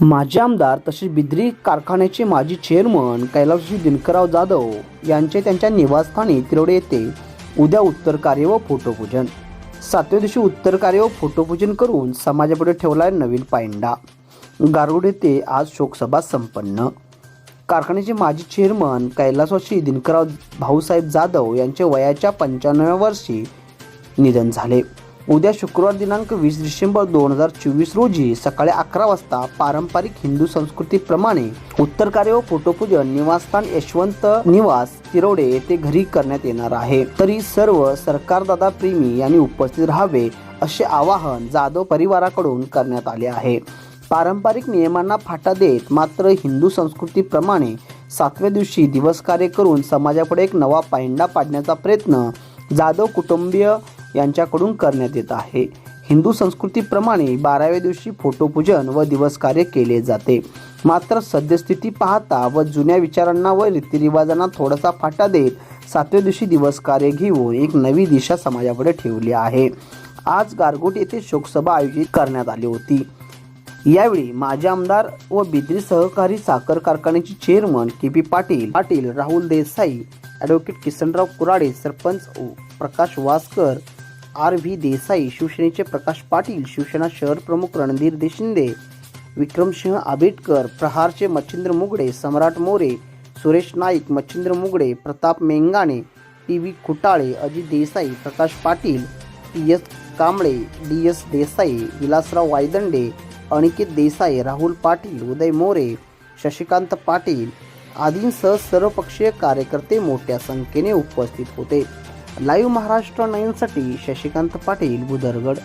माजी आमदार तसेच बिद्री कारखान्याचे माजी चेअरमन कैलासजी दिनकरराव जाधव यांचे त्यांच्या निवासस्थानी तिरोडे येथे उद्या उत्तर कार्य व फोटोपूजन. सातव्या दिवशी उत्तर कार्य व फोटोपूजन करून समाजापुढे ठेवला नवीन पायंडा. गारुड येथे आज शोकसभा संपन्न. कारखान्याचे माजी चेअरमन कैलासवाशी दिनकरराव भाऊसाहेब जाधव यांचे वयाच्या पंच्याण्णव्या वर्षी निधन झाले. उद्या शुक्रवार दिनांक वीस डिसेंबर दोन हजार चोवीस रोजी सकाळी अकरा वाजता पारंपरिक हिंदू संस्कृतीप्रमाणे उत्तर कार्य व फोटोपूजन निवासस्थान यशवंत निवास तिरोडे येथे घरी करण्यात येणार आहे. तरी सर्व सरकारदादा प्रेमी यांनी उपस्थित राहावे असे आवाहन जाधव परिवाराकडून करण्यात आले आहे. पारंपरिक नियमांना फाटा देत मात्र हिंदू संस्कृतीप्रमाणे सातव्या दिवशी दिवस कार्य करून समाजापुढे एक नवा पायंडा पाडण्याचा प्रयत्न जाधव कुटुंबीय यांच्याकडून करण्यात येत आहे. हिंदू संस्कृतीप्रमाणे बाराव्या दिवशी फोटोपूजन व दिवस कार्य केले जाते. मात्र सद्यस्थिती पाहता व जुन्या विचारांना व रीतिरिवाजांना थोडासा फाटा देत सातव्या दिवशी दिवस कार्य घेऊन एक नवी दिशा समाजापुढे ठेवली आहे. आज गारगोट येथे शोकसभा आयोजित करण्यात आली होती. यावेळी माजी आमदार व बिद्री सहकारी साखर कारखान्याचे chairman K P Patil Patil Rahul Desai advocate Kisanrao Kurade sarpanch Prakash Waskar R V Desai शिवसेनेचे प्रकाश पाटील शिवसेना शहर प्रमुख Randhir Deshinde Vikramsinh Ambedkar प्रहारचे Machhindra Mugade Samrat More Suresh Naik Machhindra Mugade Pratap Mengane T V Khutale Ajit Desai Prakash Patil T S Kamble D S Desai Vilasrao Waydande Aniket Desai Rahul Patil Uday More Shashikant Patil आदींसह सर्वपक्षीय कार्यकर्ते मोठ्या संख्येने उपस्थित होते. Live Maharashtra नाईनसाठी शशिकांत पाटील बुदरगड